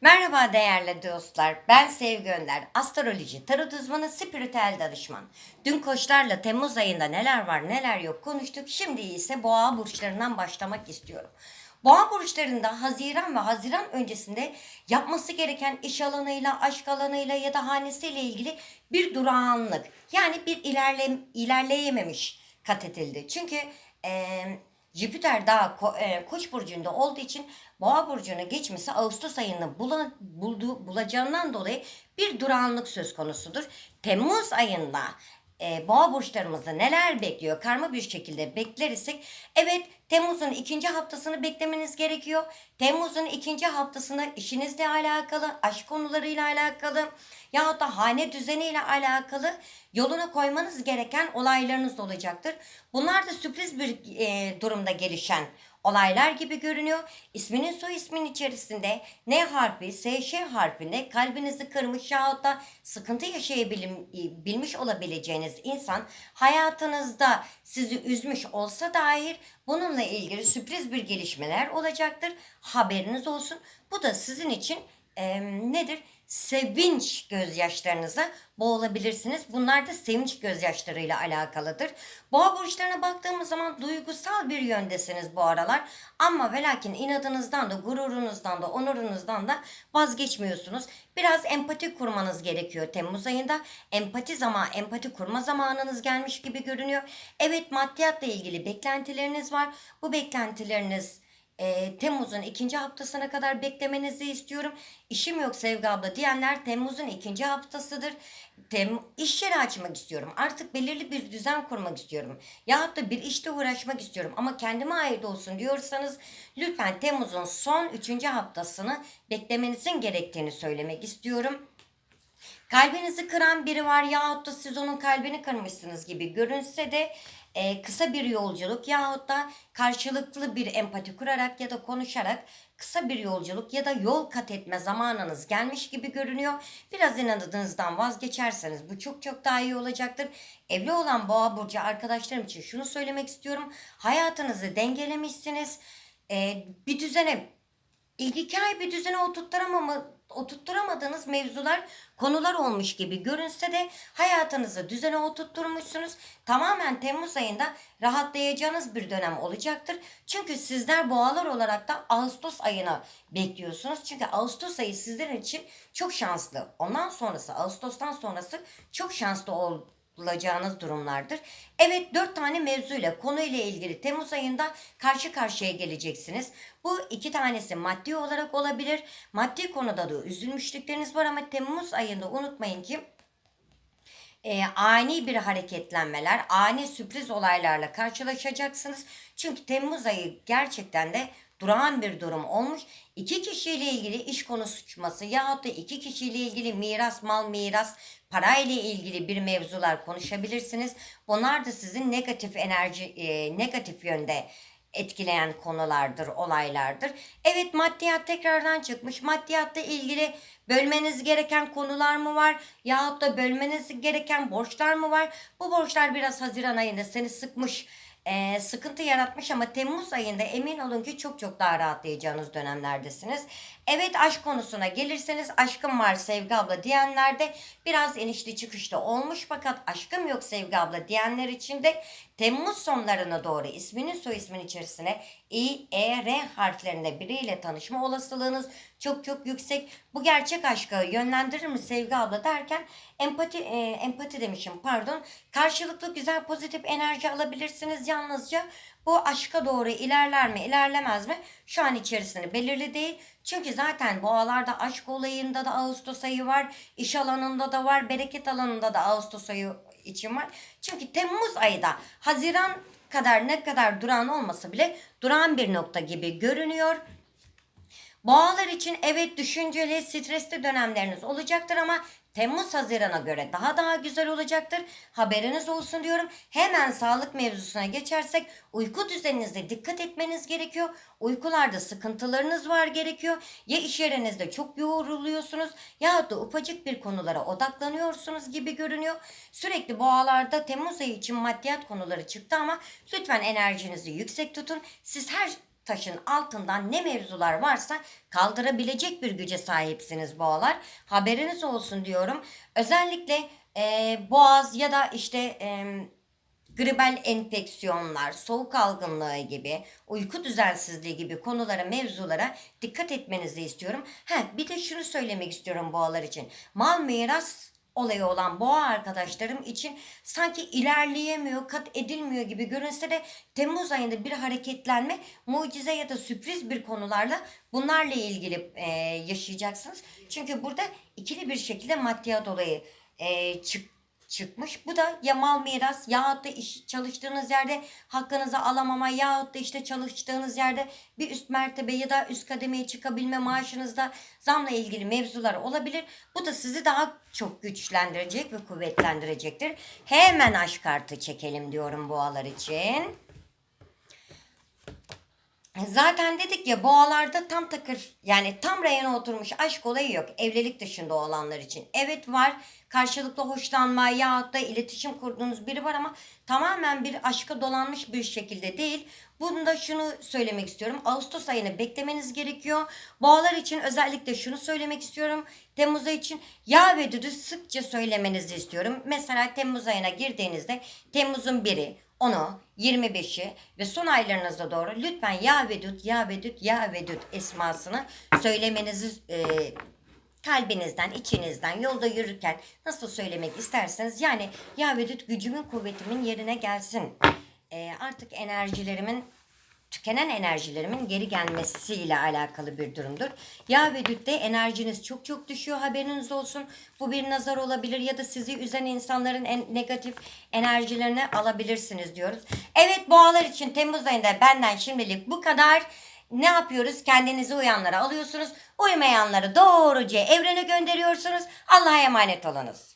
Merhaba değerli dostlar. Ben Sevgi Önder. Astroloji, tarot uzmanı, spiritüel danışman. Dün koçlarla Temmuz ayında neler var neler yok konuştuk. Şimdi ise boğa burçlarından başlamak istiyorum. Boğa burçlarında Haziran ve Haziran öncesinde yapması gereken iş alanıyla, aşk alanıyla ya da hanesiyle ilgili bir durağanlık. Yani bir ilerle, ilerleyememiş kat edildi. Çünkü eee Jüpiter daha ko- e, Koç burcunda olduğu için Boğa burcuna geçmesi Ağustos ayında bula, bulduğu, bulacağından dolayı bir durağanlık söz konusudur. Temmuz ayında e, Boğa burçlarımızı neler bekliyor? Karma bir şekilde bekler isek evet Temmuz'un ikinci haftasını beklemeniz gerekiyor. Temmuz'un ikinci haftasında işinizle alakalı, aşk konularıyla alakalı yahut da hane düzeniyle alakalı yoluna koymanız gereken olaylarınız olacaktır. Bunlar da sürpriz bir e, durumda gelişen olaylar gibi görünüyor. İsminin soy ismin içerisinde N harfi, SŞ harfinde kalbinizi kırmış yahut da sıkıntı yaşayabilmiş olabileceğiniz insan hayatınızda sizi üzmüş olsa dair bununla ilgili sürpriz bir gelişmeler olacaktır. Haberiniz olsun. Bu da sizin için e, nedir? Sevinç gözyaşlarınıza boğulabilirsiniz. Bunlar da sevinç gözyaşlarıyla alakalıdır. Boğa burçlarına baktığımız zaman duygusal bir yöndesiniz bu aralar. Ama ve lakin inadınızdan da, gururunuzdan da, onurunuzdan da vazgeçmiyorsunuz. Biraz empati kurmanız gerekiyor Temmuz ayında. Empati zaman, empati kurma zamanınız gelmiş gibi görünüyor. Evet maddiyatla ilgili beklentileriniz var. Bu beklentileriniz e, Temmuz'un ikinci haftasına kadar beklemenizi istiyorum. İşim yok Sevgi abla diyenler Temmuz'un ikinci haftasıdır. Tem iş yeri açmak istiyorum. Artık belirli bir düzen kurmak istiyorum. Yahut da bir işte uğraşmak istiyorum. Ama kendime ait olsun diyorsanız lütfen Temmuz'un son üçüncü haftasını beklemenizin gerektiğini söylemek istiyorum. Kalbinizi kıran biri var yahut da siz onun kalbini kırmışsınız gibi görünse de e, kısa bir yolculuk yahut da karşılıklı bir empati kurarak ya da konuşarak kısa bir yolculuk ya da yol kat etme zamanınız gelmiş gibi görünüyor. Biraz inadınızdan vazgeçerseniz bu çok çok daha iyi olacaktır. Evli olan boğa burcu arkadaşlarım için şunu söylemek istiyorum. Hayatınızı dengelemişsiniz. E, bir düzene Ay bir düzene oturtturamama, oturtturamadığınız mevzular, konular olmuş gibi görünse de hayatınızı düzene oturtturmuşsunuz. Tamamen Temmuz ayında rahatlayacağınız bir dönem olacaktır. Çünkü sizler boğalar olarak da Ağustos ayını bekliyorsunuz. Çünkü Ağustos ayı sizler için çok şanslı. Ondan sonrası, Ağustos'tan sonrası çok şanslı ol, bulacağınız durumlardır. Evet dört tane mevzuyla konuyla ilgili Temmuz ayında karşı karşıya geleceksiniz. Bu iki tanesi maddi olarak olabilir. Maddi konuda da üzülmüşlükleriniz var ama Temmuz ayında unutmayın ki e, ani bir hareketlenmeler, ani sürpriz olaylarla karşılaşacaksınız. Çünkü Temmuz ayı gerçekten de durağan bir durum olmuş. İki kişiyle ilgili iş konuşması yahut da iki kişiyle ilgili miras, mal, miras, parayla ilgili bir mevzular konuşabilirsiniz. Bunlar da sizin negatif enerji, e, negatif yönde etkileyen konulardır, olaylardır. Evet maddiyat tekrardan çıkmış. Maddiyatla ilgili bölmeniz gereken konular mı var? Yahut da bölmeniz gereken borçlar mı var? Bu borçlar biraz Haziran ayında seni sıkmış e, sıkıntı yaratmış ama Temmuz ayında emin olun ki çok çok daha rahatlayacağınız dönemlerdesiniz. Evet aşk konusuna gelirseniz aşkım var Sevgi abla diyenlerde biraz inişli çıkışlı olmuş fakat aşkım yok Sevgi abla diyenler için de Temmuz sonlarına doğru isminin soy ismin içerisine İ, E, R harflerinde biriyle tanışma olasılığınız çok çok yüksek. Bu gerçek aşkı yönlendirir mi Sevgi abla derken empati e, empati demişim pardon. Karşılıklı güzel pozitif enerji alabilirsiniz yalnızca. Bu aşka doğru ilerler mi ilerlemez mi şu an içerisinde belirli değil. Çünkü zaten boğalarda aşk olayında da Ağustos ayı var. iş alanında da var. Bereket alanında da Ağustos ayı için var. Çünkü Temmuz ayı da Haziran kadar ne kadar duran olmasa bile duran bir nokta gibi görünüyor. Boğalar için evet düşünceli, stresli dönemleriniz olacaktır ama Temmuz Haziran'a göre daha daha güzel olacaktır. Haberiniz olsun diyorum. Hemen sağlık mevzusuna geçersek uyku düzeninizde dikkat etmeniz gerekiyor. Uykularda sıkıntılarınız var gerekiyor. Ya iş yerinizde çok yoruluyorsunuz ya da ufacık bir konulara odaklanıyorsunuz gibi görünüyor. Sürekli boğalarda Temmuz ayı için maddiyat konuları çıktı ama lütfen enerjinizi yüksek tutun. Siz her taşın altından ne mevzular varsa kaldırabilecek bir güce sahipsiniz boğalar. Haberiniz olsun diyorum. Özellikle e, boğaz ya da işte e, gribal enfeksiyonlar, soğuk algınlığı gibi, uyku düzensizliği gibi konulara, mevzulara dikkat etmenizi istiyorum. Ha, bir de şunu söylemek istiyorum boğalar için. Mal miras olayı olan boğa arkadaşlarım için sanki ilerleyemiyor, kat edilmiyor gibi görünse de Temmuz ayında bir hareketlenme, mucize ya da sürpriz bir konularla bunlarla ilgili e, yaşayacaksınız. Çünkü burada ikili bir şekilde maddiyat olayı e, çık çıkmış. Bu da ya mal miras yahut da iş, çalıştığınız yerde hakkınızı alamama yahut da işte çalıştığınız yerde bir üst mertebe ya da üst kademeye çıkabilme maaşınızda zamla ilgili mevzular olabilir. Bu da sizi daha çok güçlendirecek ve kuvvetlendirecektir. Hemen aşk kartı çekelim diyorum boğalar için. Zaten dedik ya boğalarda tam takır yani tam rayına oturmuş aşk olayı yok evlilik dışında olanlar için. Evet var karşılıklı hoşlanma yahut da iletişim kurduğunuz biri var ama tamamen bir aşka dolanmış bir şekilde değil. Bunda şunu söylemek istiyorum. Ağustos ayını beklemeniz gerekiyor. Boğalar için özellikle şunu söylemek istiyorum. Temmuz ayı için ya ve düdü sıkça söylemenizi istiyorum. Mesela Temmuz ayına girdiğinizde Temmuz'un biri, onu 25'i ve son aylarınızda doğru lütfen ya vedut ya vedut ya vedut esmasını söylemenizi e, kalbinizden, içinizden, yolda yürürken nasıl söylemek isterseniz yani ya vedut gücümün kuvvetimin yerine gelsin. E, artık enerjilerimin tükenen enerjilerimin geri gelmesiyle alakalı bir durumdur. Ya ve dütte enerjiniz çok çok düşüyor haberiniz olsun. Bu bir nazar olabilir ya da sizi üzen insanların en negatif enerjilerini alabilirsiniz diyoruz. Evet boğalar için Temmuz ayında benden şimdilik bu kadar. Ne yapıyoruz? Kendinizi uyanlara alıyorsunuz. Uymayanları doğruca evrene gönderiyorsunuz. Allah'a emanet olunuz.